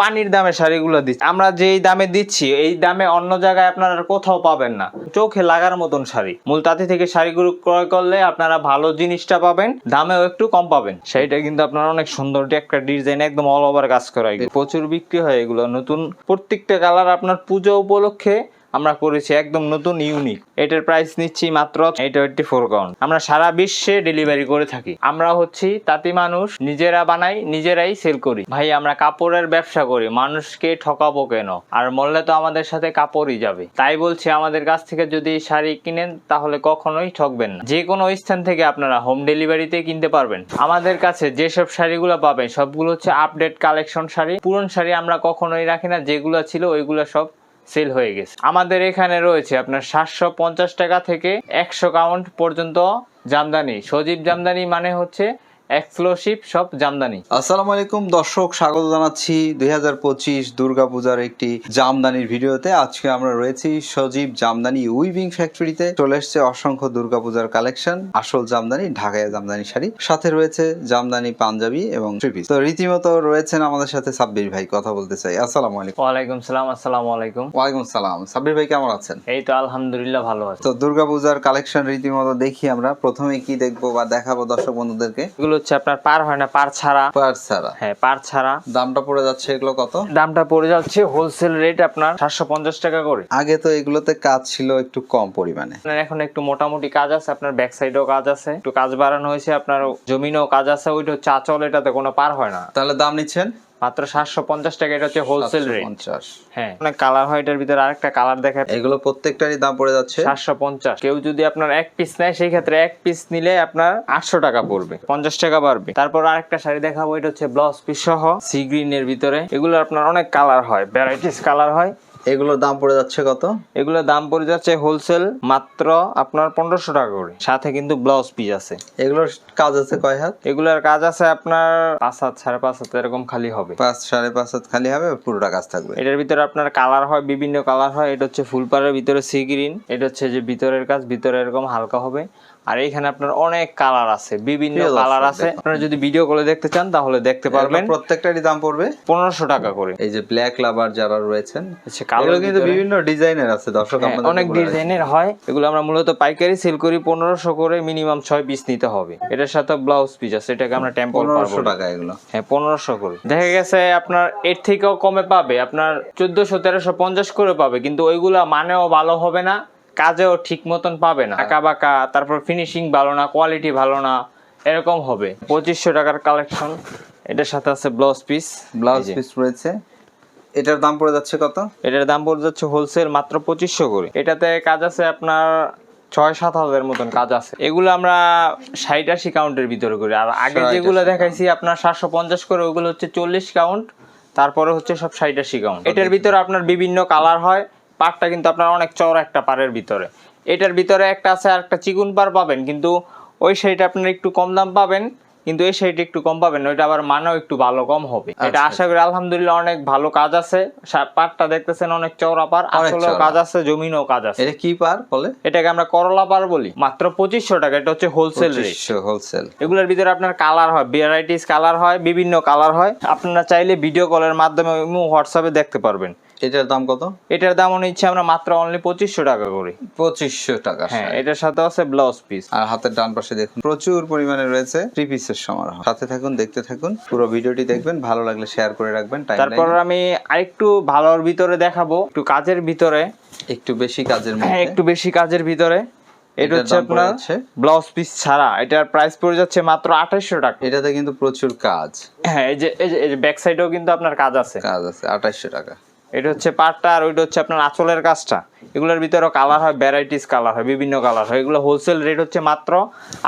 পানির দামে শাড়িগুলো দিচ্ছি। আমরা যেই দামে দিচ্ছি, এই দামে অন্য জায়গায় আপনারা কোথাও পাবেন না। চোখে লাগার মতন শাড়ি। মূল মূলতাতি থেকে শাড়িগুলো ক্রয় করলে আপনারা ভালো জিনিসটা পাবেন, দামেও একটু কম পাবেন। সেইটা কিন্তু আপনারা অনেক সুন্দর একটা ডিজাইন একদম অল ওভার কাজ করা। প্রচুর বিক্রি হয় এগুলো। নতুন প্রত্যেকটা কালার আপনার পুজো উপলক্ষে আমরা করেছি একদম নতুন ইউনিক। এটার প্রাইস নিচ্ছি মাত্র এইট ফোর কাউন্ট আমরা সারা বিশ্বে ডেলিভারি করে থাকি। আমরা হচ্ছি তাঁতি মানুষ, নিজেরা বানাই, নিজেরাই সেল করি। ভাই, আমরা কাপড়ের ব্যবসা করি, মানুষকে ঠকাবো কেন? আর মরলে তো আমাদের সাথে কাপড়ই যাবে। তাই বলছি, আমাদের কাছ থেকে যদি শাড়ি কিনেন, তাহলে কখনোই ঠকবেন না। যে কোনো স্থান থেকে আপনারা হোম ডেলিভারিতে কিনতে পারবেন। আমাদের কাছে যেসব শাড়িগুলো পাবেন, সবগুলো হচ্ছে আপডেট কালেকশন শাড়ি। পুরন শাড়ি আমরা কখনোই রাখি না, যেগুলো ছিল ওইগুলো সব সেল হয়ে গেছে। আমাদের এখানে রয়েছে আপনার সাতশো পঞ্চাশ টাকা থেকে একশো কাউন্ট পর্যন্ত জামদানি। সজীব জামদানি মানে হচ্ছে এক্সক্লুসিভ সব জামদানি আসসালামু আলাইকুম দর্শক স্বাগত জানাচ্ছি দুই হাজার পঁচিশ দুর্গাপূজার একটি জামদানির ভিডিওতে। আজকে আমরা রয়েছি সজীব জামদানি উইভিং ফ্যাক্টরিতে চলে এসছে অসংখ্য দুর্গাপূজার কালেকশন আসল জামদানি ঢাকায় জামদানি শাড়ি। সাথে রয়েছে জামদানি পাঞ্জাবি এবং থ্রি তো রীতিমতো রয়েছেন আমাদের সাথে সাব্বির ভাই কথা বলতে চাই। আসসালামু আলাইকুম। ওয়ালাইকুম সালাম আসসালামু আলাইকুম। ওয়ালাইকুম সালাম। সাব্বির ভাই কেমন আছেন? এই তো আলহামদুলিল্লাহ ভালো আছে। তো দুর্গাপূজার কালেকশন রীতিমতো দেখি আমরা। প্রথমে কি দেখব বা দেখাবো দর্শক বন্ধুদেরকে? এগুলো হচ্ছে আপনার পার হয় না পার ছাড়া। পার ছাড়া। হ্যাঁ পার ছাড়া। দামটা পড়ে যাচ্ছে এগুলো কত? দামটা পড়ে যাচ্ছে হোলসেল রেট আপনার সাতশো পঞ্চাশ টাকা করে। আগে তো এগুলোতে কাজ ছিল একটু কম পরিমাণে। এখন একটু মোটামুটি কাজ আছে আপনার ব্যাক সাইডেও কাজ আছে একটু কাজ বাড়ানো হয়েছে আপনার জমিনও কাজ আছে ওইটা চাচল এটাতে কোনো পার হয় না। তাহলে দাম নিচ্ছেন? মাত্র সাতশো পঞ্চাশ টাকা এটা হচ্ছে হোলসেল রেট হ্যাঁ। কালার হয় এটার ভিতরে আরেকটা কালার দেখা এগুলো প্রত্যেকটারই দাম পড়ে যাচ্ছে। সাতশো পঞ্চাশ। কেউ যদি আপনার এক পিস নেয় সেই ক্ষেত্রে এক পিস নিলে আপনার আটশো টাকা পড়বে। পঞ্চাশ টাকা বাড়বে। তারপর আরেকটা শাড়ি দেখাবো এটা হচ্ছে ব্লাউজ পিস সহ। সি গ্রিন এর ভিতরে। এগুলো আপনার অনেক কালার হয় ভ্যারাইটিস কালার হয়। এগুলোর দাম পড়ে যাচ্ছে কত? এগুলোর দাম পড়ে যাচ্ছে হোলসেল মাত্র আপনার পনেরোশো টাকা করে। সাথে কিন্তু ব্লাউজ পিস আছে। এগুলোর কাজ আছে কয় হাত? এগুলোর কাজ আছে আপনার পাঁচ হাত সাড়ে পাঁচ হাত এরকম খালি হবে। পাঁচ সাড়ে পাঁচ হাত খালি হবে পুরোটা কাজ থাকবে। এটার ভিতরে আপনার কালার হয় বিভিন্ন কালার হয়। এটা হচ্ছে ফুলপাড়ের ভিতরে সি গ্রিন এটা হচ্ছে যে ভিতরের কাজ ভিতরে এরকম হালকা হবে। আর এখানে আপনার অনেক কালার আছে বিভিন্ন কালার আছে। আপনারা যদি ভিডিও করে দেখতে চান তাহলে দেখতে পারবেন। প্রত্যেকটারই দাম পড়বে। পনেরোশো টাকা করে। এই যে ব্ল্যাক লাভার যারা রয়েছেন হচ্ছে কালো কিন্তু বিভিন্ন ডিজাইনের আছে দর্শক হ্যাঁ, অনেক ডিজাইনের হয়। এগুলো আমরা মূলত পাইকারি সেল করি পনেরোশো করে মিনিমাম ছয় পিস নিতে হবে। এটার সাথে ব্লাউজ পিস আছে এটাকে আমরা টেম্পল পনেরোশো টাকা এগুলো। হ্যাঁ পনেরোশো করে। দেখা গেছে আপনার এর থেকেও কমে পাবে। আপনার চোদ্দশো তেরোশো পঞ্চাশ করে পাবে কিন্তু ওইগুলা মানেও ভালো হবে না। কাজেও ঠিক মতন পাবে না। আঁকা বাঁকা তারপর ফিনিশিং ভালো না কোয়ালিটি ভালো না এরকম হবে। পঁচিশশো টাকার কালেকশন এটার সাথে আছে ব্লাউজ পিস ব্লাউজ পিস রয়েছে। এটার দাম পড়ে যাচ্ছে কত? এটার দাম পড়ে যাচ্ছে হোলসেল মাত্র পঁচিশশো করে। এটাতে কাজ আছে আপনার ছয় সাত হাজার মতন কাজ আছে। এগুলো আমরা ষাট আশি কাউন্টের ভিতরে করি। আর আগে যেগুলো দেখাইছি আপনার সাতশো পঞ্চাশ করে ওগুলো হচ্ছে চল্লিশ কাউন্ট তারপরে হচ্ছে সব ষাট আশি কাউন্ট এটার ভিতরে আপনার বিভিন্ন কালার হয়। পাটটা কিন্তু আপনার অনেক চওড়া একটা পাড়ের ভিতরে। এটার ভিতরে একটা আছে আর একটা চিকুন পার পাবেন কিন্তু ওই শাড়িটা আপনার একটু কম দাম পাবেন কিন্তু এই শাড়িটা একটু কম পাবেন ওইটা আবার মানও একটু ভালো কম হবে। এটা আচ্ছা, আশা করি আলহামদুলিল্লাহ অনেক ভালো কাজ আছে। পাটটা দেখতেছেন অনেক চওড়া পার আসলেও কাজ আছে জমিনও কাজ আছে। এটা কি পার বলে? এটাকে আমরা করলা পার বলি মাত্র পঁচিশশো টাকা এটা হচ্ছে হোলসেল হোলসেল এগুলোর ভিতরে আপনার কালার হয় ভ্যারাইটিস কালার হয় বিভিন্ন কালার হয়। আপনারা চাইলে ভিডিও কলের মাধ্যমে হোয়াটসঅ্যাপে দেখতে পারবেন। এটার দাম কত? এটার দামও নিচ্ছে আমরা মাত্র অনলি পঁচিশশো টাকা করে। পঁচিশশো টাকা হ্যাঁ এটার সাথে আছে ব্লাউজ পিস আর হাতের ডান পাশে দেখুন প্রচুর পরিমাণে রয়েছে থ্রি পিসের সমারোহ। সাথে থাকুন দেখতে থাকুন পুরো ভিডিওটি দেখবেন ভালো লাগলে শেয়ার করে রাখবেন তারপর আমি আরেকটু ভালোর ভিতরে দেখাবো একটু কাজের ভিতরে। একটু বেশি কাজের হ্যাঁ মধ্যে। একটু বেশি কাজের ভিতরে। এটা হচ্ছে আপনার? ব্লাউজ পিস ছাড়া। এটার প্রাইস পড়ে যাচ্ছে মাত্র আঠাইশশো টাকা। এটাতে কিন্তু প্রচুর কাজ। হ্যাঁ এই যে এই যে- ব্যাক সাইডেও কিন্তু আপনার কাজ আছে। কাজ আছে আঠাইশশো টাকা। এটা হচ্ছে পাটটা আর ওইটা হচ্ছে আপনার আঁচলের কাজটা। এগুলোর ভিতরে কালার হয় ভ্যারাইটিস কালার হয় বিভিন্ন কালার হয়। এগুলো হোলসেল রেট হচ্ছে মাত্র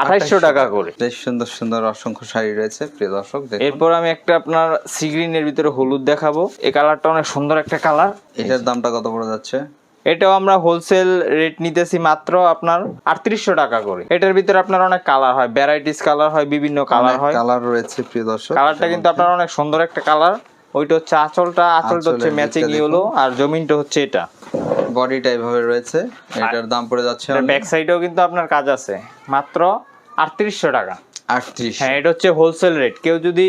আঠাইশশো টাকা করে। বেশ সুন্দর সুন্দর অসংখ্য শাড়ি রয়েছে প্রিয় দর্শক এরপর আমি একটা আপনার সিগ্রিনের ভিতরে হলুদ দেখাবো। এই কালারটা অনেক সুন্দর একটা কালার এটার দামটা কত পড়ে যাচ্ছে? এটাও আমরা হোলসেল রেট নিতেছি মাত্র আপনার আটত্রিশশো টাকা করে। এটার ভিতরে আপনার অনেক কালার হয় ভ্যারাইটিস কালার হয় বিভিন্ন কালার হয়। কালার রয়েছে প্রিয় দর্শক কালারটা কিন্তু আপনার অনেক সুন্দর একটা কালার ওইটা হচ্ছে আঁচলটা আঁচলটা হচ্ছে ম্যাচিং ইয়েলো আর জমিনটা হচ্ছে এটা। বডিটা এইভাবে রয়েছে। এটার দাম পড়ে যাচ্ছে ব্যাক সাইডেও কিন্তু আপনার কাজ আছে। মাত্র আটত্রিশশো টাকা। আটত্রিশ। হ্যাঁ এটা হচ্ছে হোলসেল রেট কেউ যদি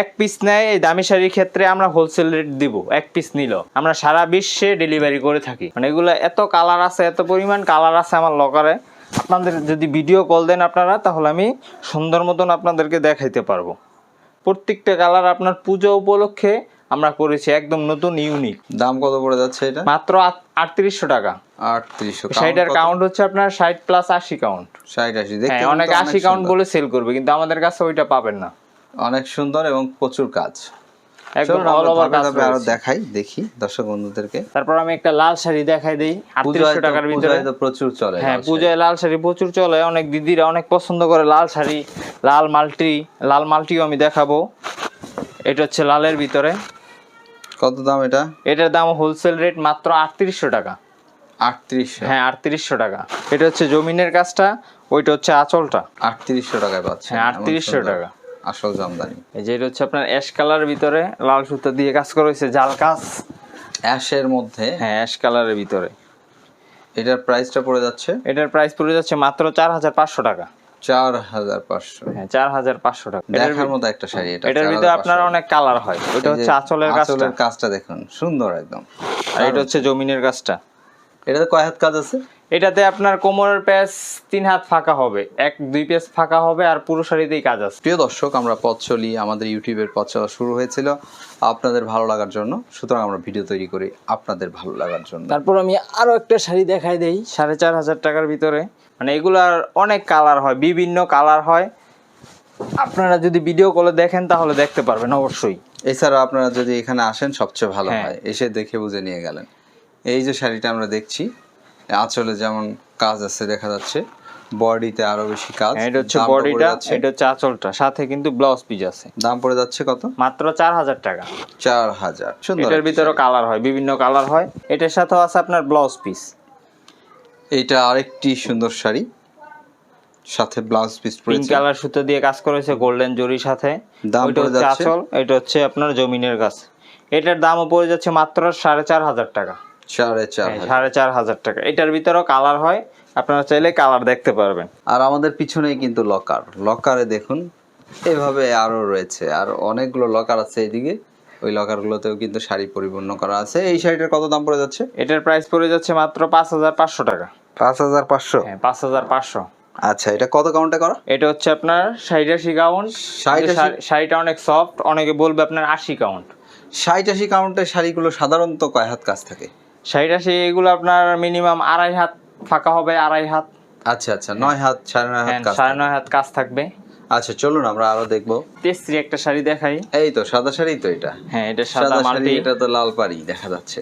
এক পিস নেয় এই দামি শাড়ির ক্ষেত্রে আমরা হোলসেল রেট দিব। এক পিস নিল। আমরা সারা বিশ্বে ডেলিভারি করে থাকি। মানে এগুলো এত কালার আছে এত পরিমাণ কালার আছে আমার লকারে আপনাদের যদি ভিডিও কল দেন আপনারা তাহলে আমি সুন্দর মতন আপনাদেরকে দেখাইতে পারব। প্রত্যেকটা কালার আপনার পুজো উপলক্ষে আমরা করেছি একদম নতুন ইউনিক দাম কত পড়ে যাচ্ছে এটা? মাত্র আটত্রিশশো টাকা। আটত্রিশশো শাড়িটার কাউন্ট হচ্ছে আপনার ষাট প্লাস আশি কাউন্ট ষাট আশি হ্যাঁ অনেকে আশি কাউন্ট বলে সেল করবে কিন্তু আমাদের কাছে ওইটা পাবেন না। অনেক সুন্দর এবং প্রচুর কাজ। একদম চলুন অল ওভার কাজ আরও দেখাই দেখি দর্শক বন্ধুদেরকে। তারপর আমি একটা লাল শাড়ি দেখাই দিই পূজায় টাকার ভিতরে। তো প্রচুর চলে হ্যাঁ পূজায় লাল শাড়ি প্রচুর চলে। অনেক দিদিরা অনেক পছন্দ করে লাল শাড়ি লাল মাল্টি লাল মাল্টিও আমি দেখাবো। এটা হচ্ছে লালের ভিতরে। কত দাম এটা? এটার দাম হোলসেল রেট মাত্র আটত্রিশশো টাকা। আটত্রিশশো। হ্যাঁ আটত্রিশশো টাকা। এটা হচ্ছে জমিনের কাজটা ওইটা হচ্ছে আঁচলটা। আটত্রিশশো টাকায় পাচ্ছে হ্যাঁ, 3800 টাকা। আসল জামদানি। এই যে এটা হচ্ছে আপনার অ্যাশ কালারের ভিতরে লাল সুতো দিয়ে কাজ করা হয়েছে জাল কাজ। অ্যাশের মধ্যে? হ্যাঁ অ্যাশ কালারের ভিতরে। এটার প্রাইসটা পড়ে যাচ্ছে? এটার প্রাইস পড়ে যাচ্ছে মাত্র চার হাজার পাঁচশো টাকা। চার হাজার পাঁচশো। হ্যাঁ চার হাজার পাঁচশো টাকা। দেখার মতো একটা শাড়ি এটা এটার ভিতরে আপনার অনেক কালার হয়। ওইটা হচ্ছে আঁচলের কাজটা। কাজটা দেখুন সুন্দর একদম। আর এটা হচ্ছে জমিনের কাজটা। এটাতে কয় হাত কাজ আছে? এটাতে আপনার কোমরের প্যাচ তিন হাত ফাঁকা হবে এক দুই পেজ ফাঁকা হবে আর পুরো শাড়িতেই কাজ আছে। প্রিয় দর্শক আমরা পথ চলি আমাদের ইউটিউবের পথ চলা শুরু হয়েছিল আপনাদের ভালো লাগার জন্য। সুতরাং আমরা ভিডিও তৈরি করি আপনাদের ভালো লাগার জন্য। তারপর আমি আরও একটা শাড়ি দেখাই দেই সাড়ে চার হাজার টাকার ভিতরে। মানে এগুলার অনেক কালার হয় বিভিন্ন কালার হয়। আপনারা যদি ভিডিও কলে দেখেন তাহলে দেখতে পারবেন অবশ্যই। এছাড়া আপনারা যদি এখানে আসেন সবচেয়ে ভালো হ্যাঁ। হয়। এসে দেখে বুঝে নিয়ে গেলেন। এই যে শাড়িটা আমরা দেখছি আঁচলে যেমন কাজ আছে দেখা যাচ্ছে বডিতে আরও বেশি কাজ হ্যাঁ, এটা হচ্ছে বডিটা এটা হচ্ছে আঁচলটা সাথে কিন্তু ব্লাউজ পিস আছে। দাম পড়ে যাচ্ছে কত? মাত্র চার হাজার টাকা। চার হাজার সুন্দর এটার ভিতরে কালার হয় বিভিন্ন কালার হয়। এটার সাথেও আছে আপনার ব্লাউজ পিস এটা আরেকটি সুন্দর শাড়ি সাথে ব্লাউজ পিস পিঙ্ক কালার সুতো দিয়ে কাজ করেছে গোল্ডেন জরির সাথে। দাম পড়ে যাচ্ছে? আঁচল এটা হচ্ছে আপনার জমিনের কাজ। এটার দামও পড়ে যাচ্ছে মাত্র সাড়ে চার হাজার টাকা। সাড়ে চার হ্যাঁ, হাজার। সাড়ে চার হাজার টাকা। এটার ভিতরেও কালার হয় আপনারা চাইলে কালার দেখতে পারবেন। আর আমাদের পিছনেই কিন্তু লকার। লকারে দেখুন এভাবে রয়েছে। আর অনেকগুলো লকার আছে এদিকে ওই লকারগুলোতেও কিন্তু শাড়ি পরিপূর্ণ করা আছে। এই শাড়িটার কত দাম পড়ে যাচ্ছে? এটার প্রাইস পড়ে যাচ্ছে মাত্র পাঁচ হাজার পাঁচশো টাকা। পাঁচ হাজার পাঁচশো? হ্যাঁ পাঁচ হাজার পাঁচশো। আচ্ছা এটা কত কাউন্টে করা? এটা হচ্ছে আপনার ষাট আশি কাউন্ট শাড়িটা অনেক সফট অনেকে বলবে আপনার আশি কাউন্ট ষাট আশি কাউন্টের শাড়িগুলো সাধারণত কয় হাত কাজ থাকে? ষাট আশি এগুলো আপনার মিনিমাম আড়াই হাত ফাঁকা হবে আড়াই হাত। আচ্ছা আচ্ছা নয় হাত সাড়ে নয় হাত হ্যাঁ, সাড়ে নয় হাত কাজ থাকবে। আচ্ছা চলুন আমরা আরও দেখব। তেস্ত্রি একটা শাড়ি দেখাই। এই তো সাদা শাড়ি তো এটা। হ্যাঁ এটা সাদা সাদা মাল্টি। এটা তো লাল পাড়ি দেখা যাচ্ছে।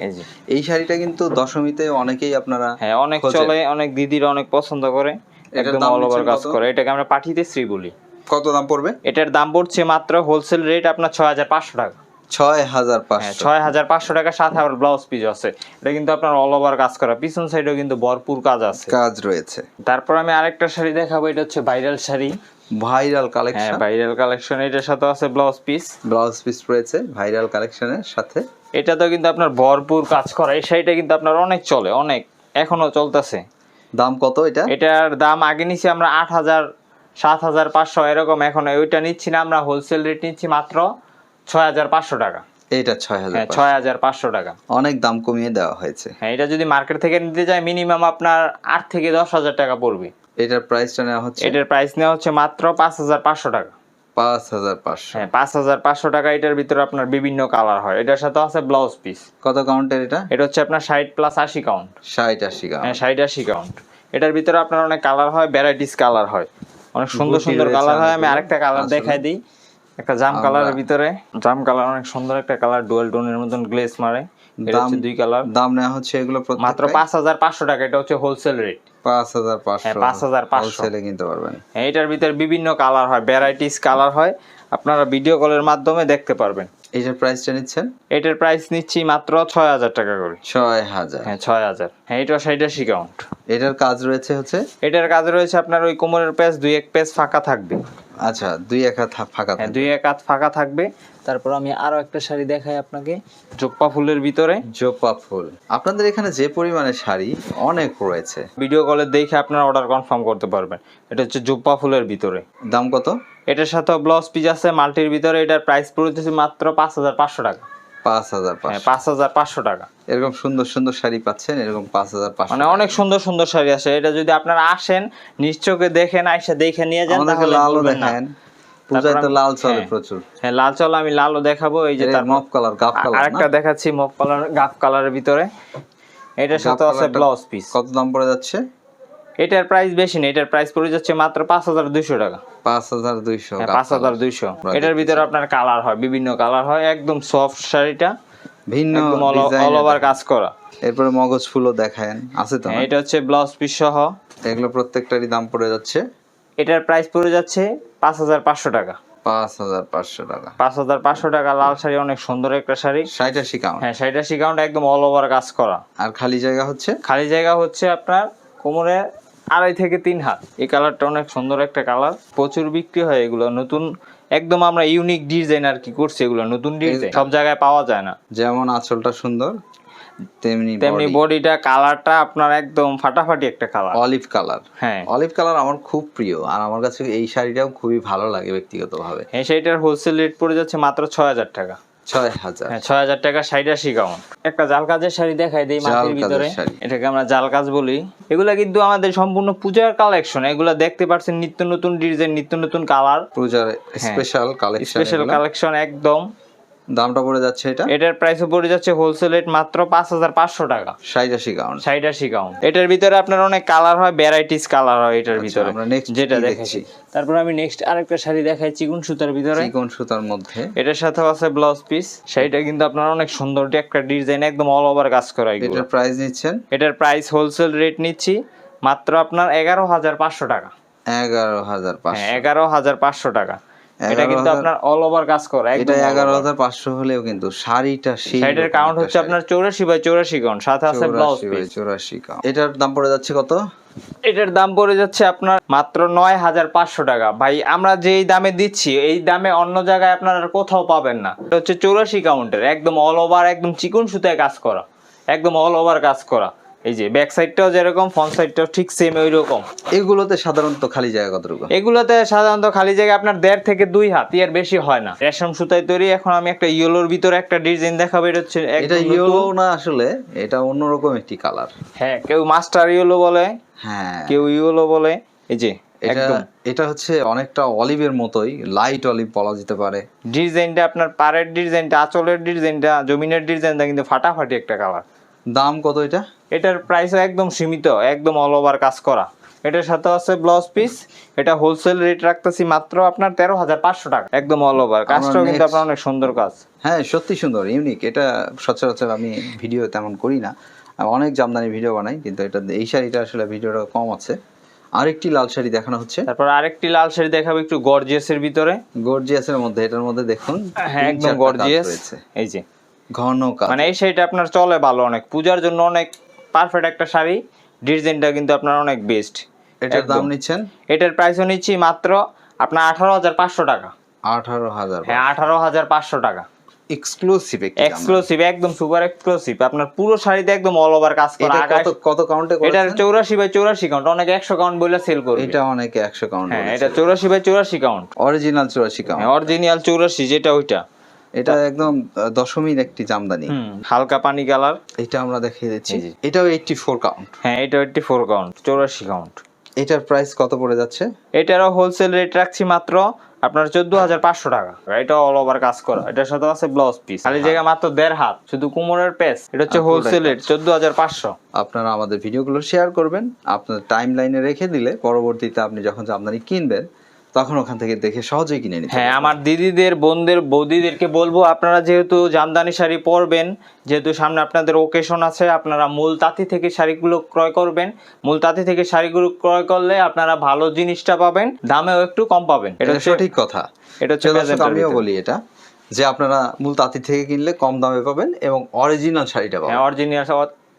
এই শাড়িটা কিন্তু দশমীতে অনেকেই আপনারা হ্যাঁ অনেক চলে অনেক দিদিরা অনেক পছন্দ করে একদম অল ওভার কাজ করে। এটাকে আমরা পাঠিতে শ্রী বলি। কত দাম পড়বে? এটার দাম পড়ছে মাত্র হোলসেল রেট আপনার ছয় হাজার পাঁচশো টাকা। ছয় হাজার হ্যাঁ পাঁচশো ছয় হাজার পাঁচশো টাকার সাথে আবার ব্লাউজ পিস আছে। এটা কিন্তু আপনার অল ওভার কাজ করা। পিছন সাইডেও কিন্তু ভরপুর কাজ আছে। কাজ রয়েছে। তারপর আমি আরেকটা শাড়ি দেখাবো এটা হচ্ছে ভাইরাল শাড়ি। ভাইরাল হ্যাঁ ভাইরাল কালেকশন এটার সাথে আছে ব্লাউজ পিস ব্লাউজ পিস রয়েছে ভাইরাল কালেকশনের সাথে। এটাতেও কিন্তু আপনার ভরপুর কাজ করা। এই শাড়িটা কিন্তু আপনার অনেক চলে অনেক। এখনও চলতেছে। দাম কত এটা? এটার দাম আগে নিচ্ছি আমরা আট হাজার সাত হাজার পাঁচশো এরকম। এখন ওইটা নিচ্ছি না আমরা হোলসেল রেট নিচ্ছি মাত্র ছয় হাজার পাঁচশো টাকা। এটা ছয় হাজার হ্যাঁ ছয় হাজার পাঁচশো টাকা। অনেক দাম কমিয়ে দেওয়া হয়েছে। হ্যাঁ এটা যদি মার্কেট থেকে নিতে যায় মিনিমাম আপনার আট থেকে দশ হাজার টাকা পড়বে। এটার প্রাইসটা নেওয়া হচ্ছে? এটার প্রাইস নেওয়া হচ্ছে মাত্র পাঁচ হাজার পাঁচশো টাকা। পাঁচ হাজার পাঁচশো। হ্যাঁ পাঁচ হাজার পাঁচশো টাকা এটার ভিতরে আপনার বিভিন্ন কালার হয়। এটার সাথে আছে ব্লাউজ পিস কত কাউন্টের এটা? এটা হচ্ছে আপনার ষাট প্লাস আশি কাউন্ট ষাট আশি কাউন্ট হ্যাঁ ষাট আশি কাউন্ট এটার ভিতরে আপনার অনেক কালার হয় ভ্যারাইটিস কালার হয়। অনেক সুন্দর সুন্দর কালার হয়। আমি আরেকটা কালার দেখাই দিই। একটা জাম কালারের ভিতরে। জাম কালার অনেক সুন্দর একটা কালার ডুয়াল টোনের মতন গ্লেস মারে। এটা দাম হচ্ছে দুই কালার। দাম নেওয়া হচ্ছে এগুলো মাত্র প্রত্যেকটাই পাঁচ হাজার পাঁচশো টাকা এটা হচ্ছে হোলসেল রেট পাঁচ হাজার পাঁচশো। হ্যাঁ, 5500 হোলসেলে কিনতে পারবেন। এটার ভিতরে বিভিন্ন কালার হয় ভ্যারাইটিস কালার হয়। আপনারা ভিডিও কলের মাধ্যমে দেখতে পারবেন। এইটার প্রাইসটা নিচ্ছেন? এটার প্রাইস নিচ্ছি মাত্র ছয় হাজার টাকা করে। ছয় হাজার। হ্যাঁ ছয় হাজার। হ্যাঁ এটা ষাট আশি কাউন্ট এটার কাজ রয়েছে হচ্ছে? এটার কাজ রয়েছে আপনার ওই কোমরের পেজ দুই এক পেজ ফাঁকা থাকবে। আচ্ছা দুই এক হাত ফাঁকা হ্যাঁ দুই এক হাত ফাঁকা থাকবে। তারপর আমি আরও একটা শাড়ি দেখাই আপনাকে। জোপা ফুলের ভিতরে। জোপা ফুল। আপনাদের এখানে যে পরিমাণে শাড়ি অনেক রয়েছে। ভিডিও কলে দেখে আপনারা অর্ডার কনফার্ম করতে পারবেন। এটা হচ্ছে জোপা ফুলের ভিতরে। দাম কত? এটার সাথে ব্লাউজ পিস আছে মাল্টির ভিতরে। এটার প্রাইস পড়তেছে মাত্র পাঁচ হাজার পাঁচশো টাকা। পাঁচ হাজার হ্যাঁ পাঁচ হাজার পাঁচশো টাকা। এরকম সুন্দর সুন্দর শাড়ি পাচ্ছেন এরকম পাঁচ হাজার পাঁচশো মানে অনেক সুন্দর সুন্দর শাড়ি আছে এটা যদি আপনারা আসেন নিশ্চয়কে দেখেন আইসা দেখে নিয়ে যান তাহলে দেখেন। পূজায় তো লাল চলে হ্যাঁ। প্রচুর। হ্যাঁ লাল চল আমি লালও দেখাবো এই যে এটা তার মপ কালার গাপ কালার আরেকটা দেখাচ্ছি মপ কালার গাফ কালারের ভিতরে। এটার সাথে আছে ব্লাউজ পিস। কত দাম পড়ে যাচ্ছে? এটার প্রাইস বেশি না এটার প্রাইস পড়ে যাচ্ছে মাত্র পাঁচ হাজার দুইশো টাকা। পাঁচ হাজার দুইশো হ্যাঁ, পাঁচ হাজার দুইশো। এটার ভিতরে আপনার কালার হয় বিভিন্ন কালার হয় একদম সফট শাড়িটা ভিন্ন অল ওভার কাজ করা। এরপরে মগজ ফুলও দেখায়েন আছে তো হ্যাঁ, এটা হচ্ছে ব্লাউজ পিস সহ। এগুলো প্রত্যেকটারই দাম পড়ে যাচ্ছে। এটার প্রাইস পড়ে যাচ্ছে পাঁচ হাজার পাঁচশো টাকা। পাঁচ হাজার পাঁচশো টাকা। পাঁচ হাজার পাঁচশো টাকা লাল শাড়ি অনেক সুন্দর একটা শাড়ি। হ্যাঁ শাড়িটা শিকাউন্ট একদম অল ওভার কাজ করা। আর খালি জায়গা হচ্ছে? খালি জায়গা হচ্ছে আপনার কোমরে আড়াই থেকে তিন হাত। এই কালারটা অনেক সুন্দর একটা কালার। প্রচুর বিক্রি হয় এগুলো। নতুন একদম আমরা ইউনিক ডিজাইন আর কি করছি এগুলো। নতুন ডিজাইন সব জায়গায় পাওয়া যায় না। যেমন আঁচলটা সুন্দর তেমনি তেমনি বডিটা কালারটা আপনার একদম ফাটাফাটি একটা কালার। অলিভ কালার হ্যাঁ। অলিভ কালার আমার খুব প্রিয়। আর আমার কাছে এই শাড়িটাও খুবই ভালো লাগে ব্যক্তিগতভাবে। হ্যাঁ সেইটার হোলসেল রেট পড়ে যাচ্ছে মাত্র ছয় হাজার টাকা। ছয় হাজার। হ্যাঁ ছয় হাজার টাকা শাড়িটা শিকাউন্ট একটা জাল কাজের শাড়ি দেখাই দিই মাটির ভিতরে। এটাকে আমরা জাল কাজ বলি। এগুলা কিন্তু আমাদের সম্পূর্ণ পূজার কালেকশন এগুলা দেখতে পাচ্ছেন নিত্য নতুন ডিজাইন নিত্য নতুন কালার পূজার স্পেশাল কালেকশন স্পেশাল কালেকশন একদম। দামটা পড়ে যাচ্ছে এটা? এটার প্রাইসও পড়ে যাচ্ছে হোলসেল রেট মাত্র পাঁচ হাজার পাঁচশো টাকা। ষাট আশি কাউন্ট শাড়িটা শিকাউন্ট এটার ভিতরে আপনার অনেক কালার হয় ভ্যারাইটিস কালার হয় এটার ভিতরে। আমরা next যেটা কি দেখাচ্ছি। তারপর আমি নেক্সট আরেকটা শাড়ি দেখাই চিকুন সুতার ভিতরে। চিকন সুতার মধ্যে। এটার সাথে আছে ব্লাউজ পিস শাড়িটা কিন্তু আপনার অনেক সুন্দর একটা ডিজাইন একদম অল ওভার কাজ করা এটার প্রাইস নিচ্ছেন? এটার প্রাইস হোলসেল রেট নিচ্ছি মাত্র আপনার এগারো হাজার পাঁচশো টাকা। এগারো হাজার হ্যাঁ এগারো হাজার পাঁচশো টাকা। এটা কিন্তু 11,000 আপনার অল ওভার কাজ করা এটা এগারো হাজার পাঁচশো হলেও কিন্তু শাড়িটা শাড়িটার কাউন্ট হচ্ছে আপনার চৌরাশি বাই চৌরাশি কাউন্ট সাথে আছে ব্লাউজ চৌরাশি বাই পিস চৌরাশি count। এটার দাম পড়ে যাচ্ছে কত? এটার দাম পড়ে যাচ্ছে আপনার মাত্র নয় হাজার পাঁচশো টাকা। ভাই আমরা যেই দামে দিচ্ছি এই দামে অন্য জায়গায় আপনারা কোথাও পাবেন না। এটা হচ্ছে চৌরাশি কাউন্টের একদম অল ওভার একদম চিকন সুতায় কাজ করা। একদম অল ওভার কাজ করা। এই যে ব্যাক সাইডটাও যেরকম ফ্রন্ট সাইডটাও ঠিক সেম ওই রকম এগুলোতে সাধারণত খালি জায়গা কতটুকু? এগুলোতে সাধারণত খালি জায়গা আপনার দেড় থেকে দুই হাত এর বেশি হয় না। রেশম সুতায় তৈরি এখন আমি একটা ইয়েলোর ভিতরে একটা ডিজাইন দেখাবো এটা হচ্ছে এটা ইয়েলো না আসলে এটা অন্যরকম একটি কালার হ্যাঁ কেউ মাস্টার ইয়েলো বলে হ্যাঁ। কেউ ইয়েলো বলে এই যে এটা এটা হচ্ছে অনেকটা অলিভের মতোই লাইট অলিভ বলা যেতে পারে। ডিজাইনটা আপনার পাড়ের ডিজাইনটা আঁচলের ডিজাইনটা জমিনের ডিজাইনটা কিন্তু ফাটাফাটি একটা কালার দাম কত এটা? এটার প্রাইসও একদম সীমিত একদম অল ওভার কাজ করা। এটার সাথে আছে ব্লাউজ পিস এটা হোলসেল রেট রাখতেছি মাত্র আপনার তেরো হাজার পাঁচশো টাকা। একদম অল ওভার কাজটাও কিন্তু আপনার অনেক সুন্দর কাজ। হ্যাঁ সত্যি সুন্দর ইউনিক এটা সচরাচর আমি ভিডিও তেমন করি না। আমি অনেক জামদানি ভিডিও বানাই কিন্তু এটা এই শাড়িটা আসলে ভিডিওটা কম আছে। আরেকটি লাল শাড়ি দেখানো হচ্ছে। তারপর আরেকটি লাল শাড়ি দেখাবো একটু গর্জিয়াসের ভিতরে। গর্জিয়াসের মধ্যে এটার মধ্যে দেখুন হ্যাঁ একদম গর্জিয়াস এই যে ঘন কাজ মানে এই শাড়িটা আপনার চলে ভালো অনেক। পূজার জন্য অনেক পারফেক্ট একটা শাড়ি। ডিজাইনটা কিন্তু আপনার অনেক বেস্ট এটার দাম নিচ্ছেন? এটার প্রাইসও নিচ্ছি মাত্র আপনার আঠারো হাজার পাঁচশো টাকা। আঠারো হাজার হ্যাঁ আঠারো হাজার পাঁচশো টাকা। এক্সক্লুসিভ এক্সক্লুসিভ একদম সুপার এক্সক্লুসিভ আপনার পুরো শাড়িতে একদম অল ওভার কাজ করা। কত কত কাউন্টে করেছেন? চৌরাশি বাই চৌরাশি কাউন্ট অনেক একশো কাউন্ট বলে সেল করবে। এটা অনেকে একশো কাউন্ট হ্যাঁ এটা চৌরাশি বাই চৌরাশি কাউন্ট অরিজিনাল চুরাশি কাউন্ট অরিজিনাল চৌরাশি যেটা ওইটা। এটা একদম দশমীর একটি জামদানি। হালকা পানি কালার। এটা আমরা দেখিয়ে দিচ্ছি। এটাও এইটটি ফোর কাউন্ট হ্যাঁ এটা এইটটি ফোর কাউন্ট চৌরাশি কাউন্ট এটার প্রাইস কত পড়ে যাচ্ছে? এটারও হোলসেল রেট রাখছি মাত্র আপনার চোদ্দ হাজার পাঁচশো টাকা। এটা অল ওভার কাজ করা। এটার সাথে আছে ব্লাউজ পিস খালি জায়গা মাত্র দেড় হাত শুধু কুমোরের পেস এটা হচ্ছে হোলসেল রেট চোদ্দ হাজার পাঁচশো। আপনারা আমাদের ভিডিওগুলো শেয়ার করবেন। আপনার টাইম লাইনে রেখে দিলে পরবর্তীতে আপনি যখন জামদানি কিনবেন তখন ওখান থেকে দেখে সহজেই কিনে নিতে হ্যাঁ আমার দিদিদের বোনদের বৌদিদেরকে বলব আপনারা যেহেতু জামদানি শাড়ি পরবেন যেহেতু সামনে আপনাদের ওকেশন আছে আপনারা মূল তাঁতি থেকে শাড়িগুলো ক্রয় করবেন। মূল তাঁতি থেকে শাড়িগুলো ক্রয় করলে আপনারা ভালো জিনিসটা পাবেন দামেও একটু কম পাবেন। এটা সঠিক কথা। এটা আমিও বলি এটা যে আপনারা মূল তাঁতি থেকে কিনলে কম দামে পাবেন এবং অরিজিনাল শাড়িটা হ্যাঁ পাবেন। অরিজিনাল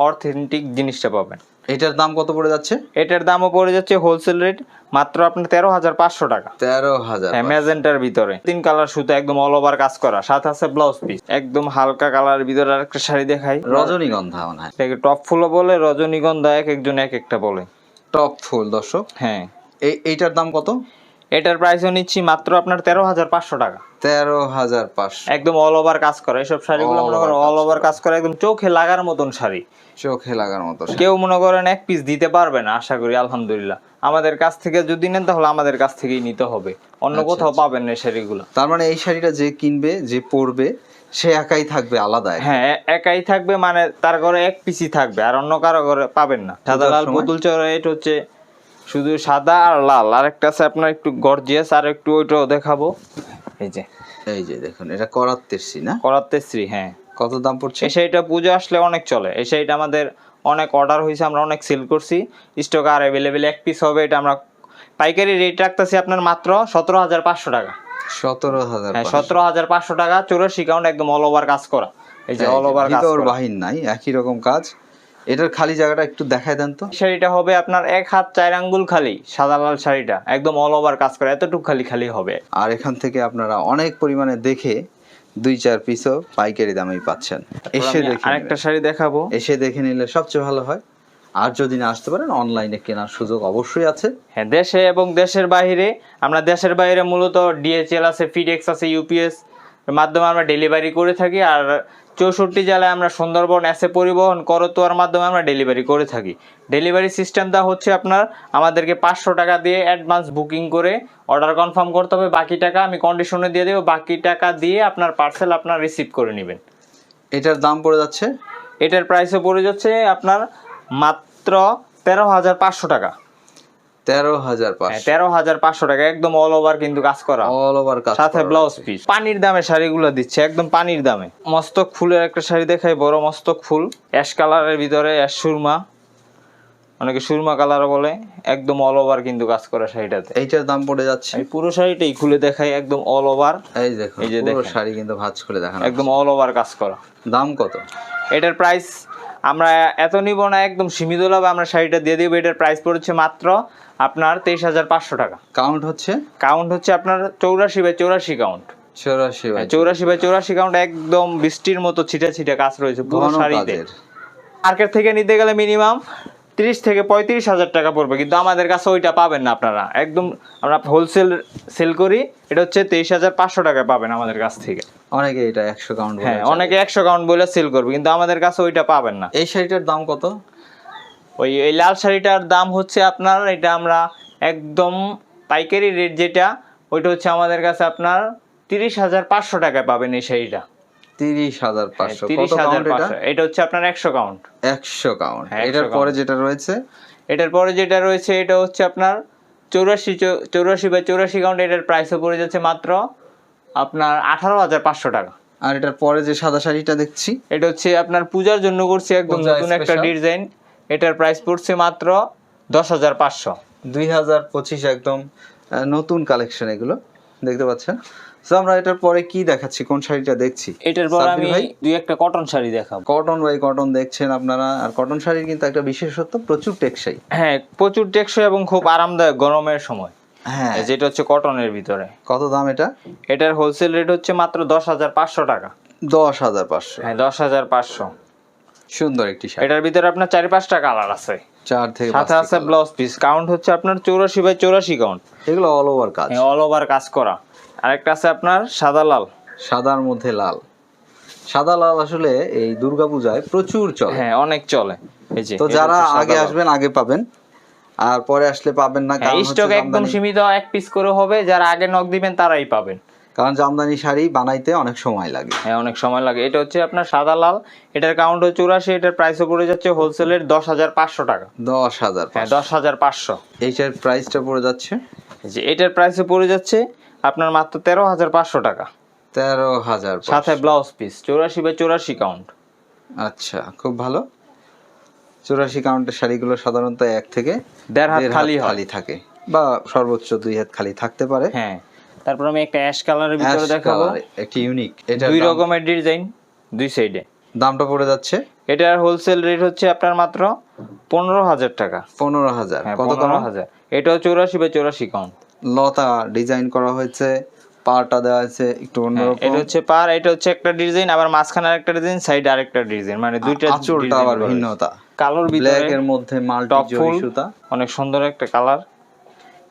অথেন্টিক জিনিসটা পাবেন। এটার দাম কত পড়ে যাচ্ছে? এটার দামও পড়ে যাচ্ছে হোলসেল রেট মাত্র আপনার তেরো হাজার পাঁচশো টাকা। তেরো হাজার ম্যাজেন্টার ভিতরে। তিন কালার সুতো একদম অল ওভার কাজ করা। সাথে আছে ব্লাউজ পিস একদম হালকা কালার ভিতরে আরেকটা শাড়ি দেখাই। রজনীগন্ধা মনে হয়। টপ ফুলও বলে রজনীগন্ধা এক একজন এক একটা বলে। টপ ফুল দর্শক। হ্যাঁ। এই এইটার দাম কত? এটার প্রাইসও নিচ্ছি মাত্র আপনার তেরো হাজার পাঁচশো টাকা। তেরো হাজার পাঁচশো। একদম অল ওভার কাজ করা। এইসব শাড়িগুলো মনে অল ওভার কাজ করা একদম চোখে লাগার মতন শাড়ি। চোখে লাগার মতো কেউ মনে করেন এক পিস দিতে পারবে না আশা করি আলহামদুলিল্লাহ। আমাদের কাছ থেকে যদি নেন তাহলে আমাদের কাছ থেকেই নিতে হবে। অন্য কোথাও পাবেন না এই শাড়িগুলো। তার মানে এই শাড়িটা যে কিনবে যে পরবে সে একাই থাকবে আলাদা? হ্যাঁ একাই থাকবে মানে তার ঘরে এক পিসি থাকবে আর অন্য কারও ঘরে পাবেন না। সাদা লাল? পুতুল চড়া এটা হচ্ছে শুধু সাদা আর লাল। আর একটা আছে আপনার একটু গর্জিয়াস আর একটু ওইটাও দেখাবো। এই যে। এই যে দেখুন এটা করাত তেরছি না? করাতে শ্রী হ্যাঁ। কত দাম পড়ছে? এই শাড়িটা পুজো আসলে অনেক চলে। এই শাড়িটা আমাদের অনেক অর্ডার হয়েছে আমরা অনেক সেল করছি। স্টক আর অ্যাভেলেবেল এক পিস হবে এটা আমরা পাইকারি রেট রাখতেছি আপনার মাত্র সতেরো হাজার পাঁচশো টাকা। সতেরো হাজার হ্যাঁ সতেরো হাজার পাঁচশো টাকা চৌরাশি কাউন্ট একদম অল ওভার কাজ করা। এই যে অল ওভার কাজ। বাহির নাই একই রকম কাজ। এটার খালি জায়গাটা একটু দেখায় দেন তো। শাড়িটা হবে আপনার এক হাত চার আঙ্গুল খালি সাদা লাল শাড়িটা। একদম অল ওভার কাজ করা এতটুকু খালি খালি হবে। আর এখান থেকে আপনারা অনেক পরিমাণে দেখে দুই চার পিসও পাইকারি দামেই পাচ্ছেন। এসে দেখে আরেকটা শাড়ি দেখাবো। এসে দেখে নিলে সবচেয়ে ভালো হয়। আর যদি না আসতে পারেন অনলাইনে কেনার সুযোগ অবশ্যই আছে। হ্যাঁ দেশে এবং দেশের বাইরে আমরা দেশের বাইরে মূলত ডিএচএল আছে ফিডেক্স আছে ইউপিএস মাধ্যমে আমরা ডেলিভারি করে থাকি। আর চৌষট্টি জেলায় আমরা সুন্দরবন এসে পরিবহন করতোয়ার মাধ্যমে আমরা ডেলিভারি করে থাকি। ডেলিভারি সিস্টেমটা হচ্ছে আপনার আমাদেরকে পাঁচশো টাকা দিয়ে অ্যাডভান্স বুকিং করে অর্ডার কনফার্ম করতে হবে। বাকি টাকা আমি কন্ডিশনে দিয়ে দেবো। বাকি টাকা দিয়ে আপনার পার্সেল আপনার রিসিভ করে নেবেন। এটার দাম পড়ে যাচ্ছে? এটার প্রাইসও পড়ে যাচ্ছে আপনার মাত্র তেরো হাজার পাঁচশো টাকা। তেরো হাজার হ্যাঁ, তেরো হাজার পাঁচশো টাকা একদম অল ওভার কিন্তু কাজ করা। অল ওভার কাজ সাথে ব্লাউজ পিস পানির দামে শাড়িগুলো দিচ্ছে একদম পানির দামে। মস্তক ফুলের একটা শাড়ি দেখাই বড় মস্তক ফুল অ্যাশ কালারের ভিতরে অ্যাশ সুরমা। অনেকে সুরমা কালার বলে একদম অল ওভার কিন্তু কাজ করা শাড়িটাতে। এইটার দাম পড়ে যাচ্ছে। পুরো শাড়িটাই খুলে দেখাই একদম অল ওভার এই দেখুন এই যে পুরো শাড়ি কিন্তু ভাঁজ করে দেখানো একদম অল ওভার কাজ করা। দাম কত? এটার প্রাইস আমরা এত নিব না একদম সীমিত লাভ আমরা শাড়িটা দিয়ে দেবো। এটার প্রাইস পড়েছে মাত্র আপনার তেইশ হাজার পাঁচশো টাকা। কাউন্ট হচ্ছে? কাউন্ট হচ্ছে আপনার চৌরাশি বাই চৌরাশি কাউন্ট চৌরাশি বাই চৌরাশি বাই চৌরাশি কাউন্ট একদম বৃষ্টির মতো ছিটা ছিটা কাজ রয়েছে পুরো শাড়িতে। মার্কেট থেকে নিতে গেলে মিনিমাম তিরিশ থেকে পঁয়ত্রিশ হাজার টাকা পড়বে কিন্তু আমাদের কাছে ওইটা পাবেন না আপনারা। একদম আমরা হোলসেল সেল করি এটা হচ্ছে তেইশ হাজার পাঁচশো টাকায় পাবেন আমাদের কাছ থেকে। অনেকে এটা একশো কাউন্ট হ্যাঁ অনেকে একশো কাউন্ট বলে সেল করবে কিন্তু আমাদের কাছে ওইটা পাবেন না। এই শাড়িটার দাম কত? ওই এই লাল শাড়িটার দাম হচ্ছে আপনার এটা আমরা একদম পাইকারি রেট যেটা ওইটা হচ্ছে আমাদের কাছে আপনার তিরিশ হাজার পাঁচশো টাকায় পাবেন এই শাড়িটা। তিরিশ হাজার পাঁচশো। হ্যাঁ, তিরিশ হাজার এটা? পাঁচশো। এটা হচ্ছে আপনার একশো কাউন্ট একশো কাউন্ট হ্যাঁ, 100 এটার পরে যেটা রয়েছে? এটার পরে যেটা রয়েছে এটা হচ্ছে আপনার চৌরাশি চৌরাশি বা চৌরাশি কাউন্ট এটার প্রাইসও পড়ে যাচ্ছে মাত্র আপনার আঠারো হাজার পাঁচশো টাকা। আর এটার পরে যে সাদা শাড়িটা দেখছি? এটা হচ্ছে আপনার পূজার জন্য করছি একদম নতুন একটা ডিজাইন। এটার প্রাইস পড়ছে মাত্র দশ হাজার পাঁচশো। দুই হাজার পঁচিশ একদম নতুন কালেকশন এগুলো। দেখতে পাচ্ছেন? তো আমরা এটার পরে কি দেখাচ্ছি? কোন শাড়িটা দেখছি? এটার পর আমি দুই একটা কটন শাড়ি দেখাবো। কটন বাই কটন দেখছেন আপনারা? আর কটন শাড়ির কিন্তু একটা বিশেষত্ব প্রচুর টেকসাই। হ্যাঁ প্রচুর টেকসই এবং খুব আরামদায়ক গরমের সময়। হ্যাঁ। যেটা হচ্ছে কটনের ভিতরে। কত দাম এটা? এটার হোলসেল রেট হচ্ছে মাত্র দশ হাজার পাঁচশো টাকা। দশ হাজার পাঁচশো। হ্যাঁ দশ হাজার পাঁচশো। সুন্দর একটি শাড়ি। এটার ভিতরে আপনার চারি পাঁচটা কালার আছে। চার থেকে সাথে আছে ব্লাউজ পিস কাউন্ট হচ্ছে আপনার চৌরাশি বাই চৌরাশি কাউন্ট এগুলো অল ওভার কাজ। অল ওভার কাজ করা। আরেকটা আছে আপনার সাদা লাল। সাদার মধ্যে লাল। সাদা লাল আসলে এই দুর্গাপূজায় প্রচুর চলে। হ্যাঁ অনেক চলে। এই যে তো যারা আগে আসবেন আগে পাবেন। আর পরে আসলে পাবেন না হ্যাঁ কারণ স্টক একদম সীমিত এক পিস করে হবে যারা আগে নক দিবেন তারাই পাবেন। কারণ জামদানি শাড়ি বানাইতে অনেক সময় লাগে। হ্যাঁ অনেক সময় লাগে। এটা হচ্ছে আপনার সাদা লাল। এটার কাউন্ট হচ্ছে চৌরাশি এটার প্রাইসও পড়ে যাচ্ছে হোলসেলের দশ হাজার পাঁচশো টাকা। দশ হাজার হ্যাঁ দশ হাজার পাঁচশো। এইটার প্রাইসটা পড়ে যাচ্ছে? যে এটার প্রাইসে পড়ে যাচ্ছে আপনার মাত্র তেরো হাজার পাঁচশো টাকা। তেরো হাজার সাথে ব্লাউজ পিস চৌরাশি বাই চৌরাশি কাউন্ট আচ্ছা খুব ভালো। চুরাশি কাউন্টের শাড়িগুলো সাধারণত এক থেকে দেড় হাত খালি খালি থাকে বা সর্বোচ্চ দুই হাত খালি থাকতে পারে। হ্যাঁ তারপর আমি একটা অ্যাশ কালারের ভিতরে দেখাবো। একটি ইউনিক এটা দুই রকমের ডিজাইন দুই সাইডে দামটা পড়ে যাচ্ছে? এটার হোলসেল রেট হচ্ছে আপনার মাত্র পনেরো হাজার টাকা। পনেরো হাজার। হ্যাঁ কত পনেরো হাজার। এটাও চৌরাশি বাই চৌরাশি কাউন্ট লতা ডিজাইন করা হয়েছে পাটা দেওয়া আছে একটু অন্যরকম। এটা হচ্ছে পার এটা হচ্ছে একটা ডিজাইন আবার মাঝখানে আরেকটা ডিজাইন সাইডে আরেকটা ডিজাইন মানে দুইটা আঁচলটা আবার। ভিন্নতা। কালোর ব্ল্যাক এর মধ্যে মাল্টি জরি সুতা। অনেক সুন্দর একটা কালার।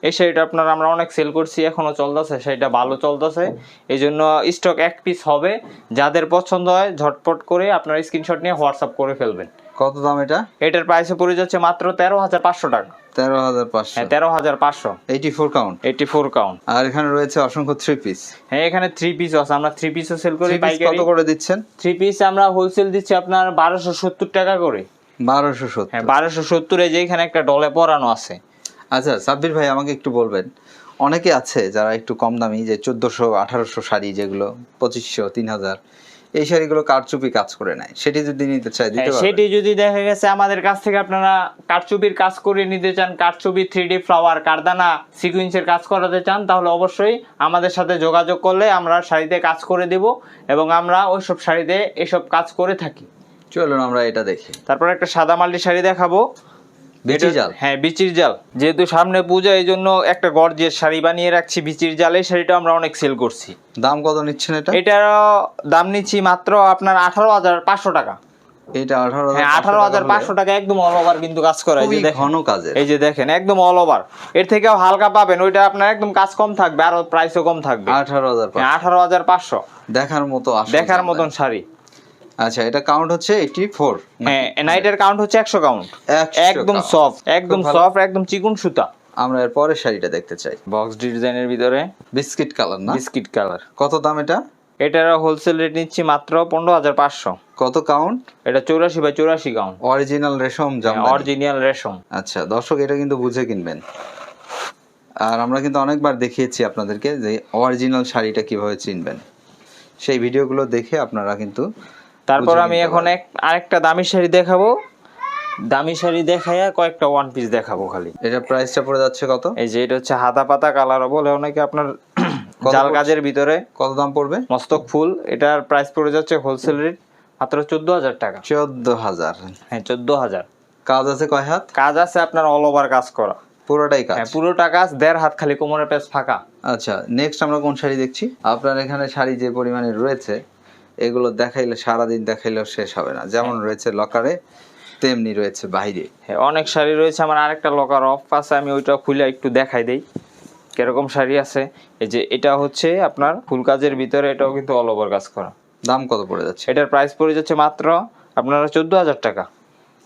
এই শাড়িটা আপনার আমরা অনেক সেল করছি এখনও চলতেছে সেটা ভালো চলতেছে। এই জন্য স্টক এক পিস হবে। যাদের পছন্দ হয় ঝটপট করে আপনার স্ক্রিনশট নিয়ে হোয়াটসঅ্যাপ করে ফেলবেন। কত দাম এটা? এটার প্রাইসে পড়ে যাচ্ছে মাত্র তেরো হাজার পাঁচশো টাকা। তেরো হাজার পাঁচশো। হ্যাঁ তেরো হাজার পাঁচশো। Eighty four count eighty four count আর এখানে রয়েছে অসংখ্য থ্রি পিস হ্যাঁ এখানে থ্রি পিস আছে। আমরা থ্রি পিসও সেল করি থ্রি পিস কত করে দিচ্ছেন? থ্রি পিস আমরা হোলসেল দিচ্ছি আপনার বারোশো সত্তর টাকা করে। বারোশো সত্তর। হ্যাঁ বারোশো সত্তরে যে এখানে একটা ডলে পরানো আছে। আচ্ছা সাব্বির ভাই আমাকে একটু বলবেন। অনেকে আছে যারা একটু কম দামি যে চোদ্দোশো আঠারোশো শাড়ি যেগুলো পঁচিশশো তিন হাজার এই শাড়িগুলো কারচুপি কাজ করে নেয়। সেটি যদি নিতে চাই দিতে হ্যাঁ, সেটি যদি দেখা গেছে আমাদের কাছ থেকে আপনারা কারচুপির কাজ করে নিতে চান কারচুপি থ্রি ফ্লাওয়ার কারদানা সিকুয়েন্সের কাজ করাতে চান তাহলে অবশ্যই আমাদের সাথে যোগাযোগ করলে আমরা শাড়িতে কাজ করে দেব এবং আমরা ওইসব শাড়িতে এসব কাজ করে থাকি। চলুন আমরা এটা দেখি। তারপর একটা সাদা মাল্টি শাড়ি দেখাবো। বেচি এটা- জাল। হ্যাঁ বিচির জাল। যেহেতু সামনে পূজা এই জন্য একটা গর্জের শাড়ি বানিয়ে রাখছি বিচির জাল। শাড়িটা আমরা অনেক সেল করছি। দাম কত নিচ্ছেন এটা? এটার দাম নিচ্ছি মাত্র আপনার আঠারো হাজার পাঁচশো টাকা। এটা আঠারো হ্যাঁ আঠারো হাজার পাঁচশো টাকা একদম অল ওভার কিন্তু কাজ করা এই যে দেখেন। ঘন কাজের। এই যে দেখেন একদম অল ওভার এর থেকেও হালকা পাবেন ওইটা আপনার একদম কাজ কম থাকবে আর প্রাইসও কম থাকবে। আঠারো হাজার হ্যাঁ, আঠারো হাজার পাঁচশো। দেখার মতো দেখার মতন শাড়ি। আচ্ছা এটা কাউন্ট হচ্ছে এইটি ফোর হ্যাঁ নাইটের কাউন্ট হচ্ছে একশো কাউন্ট একদম সফট একদম সফট একদম চিকুন সুতা। আমরা এর পরের শাড়িটা দেখতে চাই। বক্স ডিজাইনের ভিতরে বিস্কিট কালার না? Biscuit colour. কত দাম এটা? এটার হোলসেল রেট নিচ্ছি মাত্র পনেরো হাজার পাঁচশো। কত কাউন্ট এটা চৌরাশি বাই চৌরাশি কাউন্ট অরিজিনাল রেশম জামদানি অরিজিনাল রেশম। আচ্ছা দর্শক এটা কিন্তু বুঝে কিনবেন। আর আমরা কিন্তু অনেকবার দেখিয়েছি আপনাদেরকে যে অরিজিনাল শাড়িটা কীভাবে চিনবেন। সেই ভিডিওগুলো দেখে আপনারা কিন্তু তারপর আমি এখন এক আরেকটা দামি শাড়ি দেখাবো। দামি শাড়ি দেখাইয়া কয়েকটা ওয়ান পিস দেখাবো খালি। এটা প্রাইসটা পড়ে যাচ্ছে কত? এই যে এটা হচ্ছে হাতা পাতা কালার বলে অনেকে আপনার জাল? কাজের ভিতরে। কত দাম পড়বে? মস্তক ফুল। এটার প্রাইস পড়ে যাচ্ছে হোলসেল রেট মাত্র চোদ্দ হাজার টাকা। চোদ্দ হাজার। হ্যাঁ চোদ্দ হাজার। কাজ আছে কয় হাত? কাজ আছে আপনার অল ওভার কাজ করা। পুরোটাই কাজ? হ্যাঁ পুরোটা কাজ দেড় হাত খালি কোমরের পেস ফাঁকা। আচ্ছা নেক্সট আমরা কোন শাড়ি দেখছি? আপনার এখানে শাড়ি যে পরিমাণে রয়েছে এগুলো দেখাইলে সারাদিন দেখাইলেও শেষ হবে না। যেমন রয়েছে লকারে তেমনি রয়েছে বাইরে। হ্যাঁ অনেক শাড়ি রয়েছে। আমার আরেকটা লকার অফ আছে আমি ওইটা খুলে একটু দেখাই দেই। কীরকম শাড়ি আছে? এই যে এটা হচ্ছে আপনার ফুল কাজের ভিতরে এটাও কিন্তু অল ওভার কাজ করা। দাম কত পড়ে যাচ্ছে? এটার প্রাইস পড়ে যাচ্ছে মাত্র আপনারা চোদ্দ হাজার টাকা।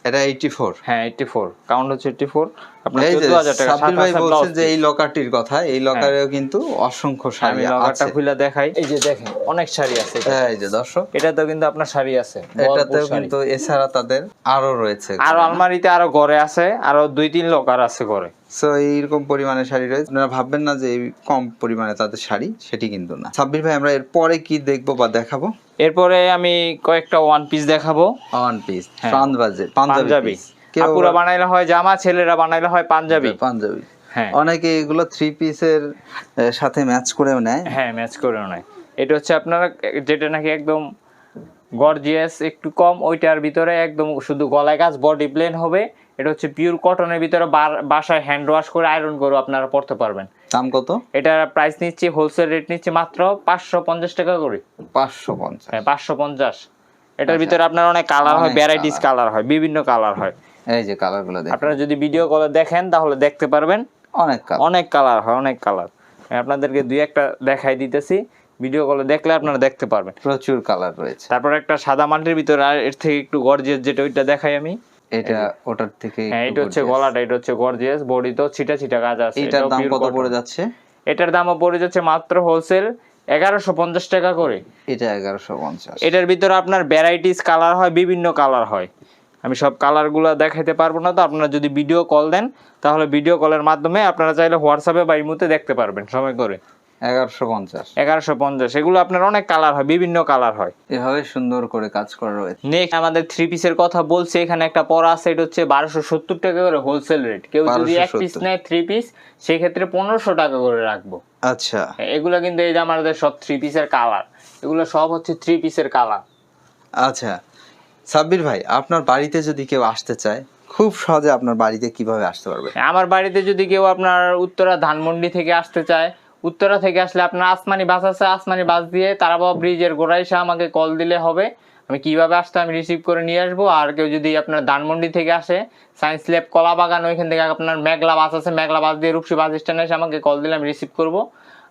এটা এইটি ফোর হ্যাঁ এইটটি ফোর কাউন্ট হচ্ছে এইটটি ফোর আপনার এই যে চোদ্দ হাজার টাকা সাব্বির ভাই বলছেন যে এই লকারটির কথা এই লকারেও কিন্তু অসংখ্য আমি শাড়ি লকারটা আছে। খুলে দেখাই। এই যে দেখেন। অনেক শাড়ি আছে এটা। এই যে দর্শক। এটাতেও কিন্তু আপনার শাড়ি আছে এটাতেও কিন্তু এছাড়া তাদের আরও রয়েছে আরও আলমারিতে আরও ঘরে আছে আরও দুই তিন লকার আছে ঘরে। সো এইরকম পরিমাণে শাড়ি রয়েছে। আপনারা ভাববেন না যে এই কম পরিমাণে তাদের শাড়ি সেটি কিন্তু না। সাব্বির ভাই আমরা এর পরে কি দেখব বা দেখাবো? এরপরে আমি কয়েকটা ওয়ান পিস দেখাবো। ওয়ান পিস হ্যাঁ। পাঞ্জাবি পাঞ্জাবি পাঞ্জাবি আপুরা বানাইলে হয় জামা ছেলেরা বানাইলে হয় পাঞ্জাবি পাঞ্জাবি হ্যাঁ। অনেকে এগুলো থ্রি পিসের সাথে ম্যাচ করেও নেয়। হ্যাঁ ম্যাচ করেও নেয়। এটা হচ্ছে আপনারা যেটা নাকি একদম গর্জিয়াস একটু কম ওইটার ভিতরে একদম শুধু গলায় কাজ বডি প্লেন হবে। এটা হচ্ছে পিওর কটনের ভিতরে বাসায় হ্যান্ড ওয়াশ করে আয়রন করে আপনারা পড়তে পারবেন। দাম কত? এটার প্রাইস নিচ্ছে হোলসেল রেট নিচ্ছে মাত্র পাঁচশো পঞ্চাশ টাকা করে। পাঁচশো পঞ্চাশ। হ্যাঁ পাঁচশো পঞ্চাশ। এটার আচ্ছা। ভিতরে আপনার অনেক কালার হয় ভ্যারাইটিস কালার হয় বিভিন্ন কালার হয়। এই যে কালারগুলো আপনারা যদি ভিডিও কলে দেখেন তাহলে দেখতে পারবেন। অনেক কালার অনেক কালার হয় অনেক কালার আপনাদেরকে দুই একটা দেখাই দিতেছি। ভিডিও কলে দেখলে আপনারা দেখতে পারবেন। প্রচুর কালার রয়েছে। তারপর একটা সাদা মাটির ভিতরে আর এর থেকে একটু গর্জিয়াস যেটা ওইটা দেখাই আমি। এটা ওটার থেকে হ্যাঁ এটা হচ্ছে। গলাটা এটা হচ্ছে গর্জিয়াস বডি তো ছিটা ছিটা কাজ আছে এটাও দাম কত পড়ে যাচ্ছে? এটার দামও পড়ে যাচ্ছে মাত্র হোলসেল এগারোশো পঞ্চাশ টাকা করে। এটা এগারোশো পঞ্চাশ। এটার ভিতরে আপনার ভ্যারাইটিস কালার হয় বিভিন্ন কালার হয়। আমি সব কালারগুলো দেখাইতে পারব না তো আপনারা যদি ভিডিও কল দেন তাহলে ভিডিও কলের মাধ্যমে আপনারা চাইলে হোয়াটসঅ্যাপে বা ইমুতে দেখতে পারবেন সময় করে। এগারোশো পঞ্চাশ। এগারোশো পঞ্চাশ। এগুলো আপনার অনেক কালার হয় বিভিন্ন কালার হয়। এভাবে সুন্দর করে কাজ করা রয়েছে। নেক্সট আমাদের থ্রি পিসের কথা বলছে এখানে একটা আছে এটা হচ্ছে বারোশো সত্তর টাকা করে হোলসেল রেট কেউ যদি এক পিস নেয় থ্রি পিস সেই ক্ষেত্রে পনেরোশো টাকা করে রাখব। আচ্ছা। এগুলো কিন্তু এই যে আমাদের সব থ্রি পিসের কালার এগুলো সব হচ্ছে থ্রি পিসের কালার আচ্ছা। সাব্বির ভাই আপনার বাড়িতে যদি কেউ আসতে চায় খুব সহজে আপনার বাড়িতে কীভাবে আসতে পারবে? আমার বাড়িতে যদি কেউ আপনার উত্তরা ধানমন্ডি থেকে আসতে চায় উত্তরা থেকে আসলে আপনার আসমানি বাস আছে, আসমানি বাস দিয়ে তারাবাবা ব্রিজের গোড়ায় এসে আমাকে কল দিলে হবে। আমি কীভাবে আসতে আমি রিসিভ করে নিয়ে আসব, আর কেউ যদি আপনার ধানমন্ডি থেকে আসে সায়েন্স ল্যাব কলা বাগান ওইখান থেকে আপনার মেঘলা বাস আছে, মেঘলা বাস দিয়ে রূপসী বাস স্ট্যান্ডে এসে আমাকে কল দিলে আমি রিসিভ করব।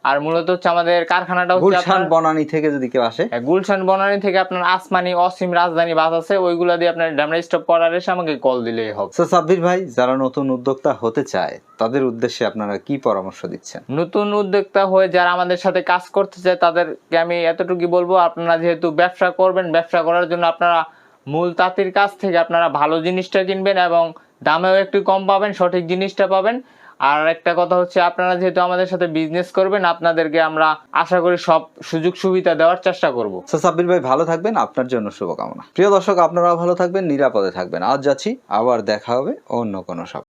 আর মূলত হচ্ছে আমাদের কারখানাটা হচ্ছে গুলশান বনানী থেকে যদি কেউ আসে। হ্যাঁ, গুলশান বনানী থেকে আপনার আসমানি অসীম রাজধানী বাস আছে ওইগুলা দিয়ে আপনার ড্যামরা স্টপ করার এসে আমাকে কল দিলেই হবে। তো সাব্বির ভাই যারা নতুন উদ্যোক্তা হতে চায় তাদের উদ্দেশ্যে আপনারা কি পরামর্শ দিচ্ছেন? নতুন উদ্যোক্তা হয়ে যারা আমাদের সাথে কাজ করতে চায় তাদেরকে আমি এতটুকু বলব আপনারা যেহেতু ব্যবসা করবেন ব্যবসা করার জন্য আপনারা মূল তাঁতির কাছ থেকে আপনারা ভালো জিনিসটা কিনবেন এবং দামেও একটু কম পাবেন সঠিক জিনিসটা পাবেন। আর একটা কথা হচ্ছে, আপনারা যেহেতু আমাদের সাথে বিজনেস করবেন, আপনাদেরকে আমরা আশা করি সব সুযোগ সুবিধা দেওয়ার চেষ্টা করব। সো সাব্বির ভাই, ভালো থাকবেন, আপনার জন্য শুভকামনা। প্রিয় দর্শক, আপনারাও ভালো থাকবেন, নিরাপদে থাকবেন। আজ যাচ্ছি, আবার দেখা হবে অন্য কোনো সব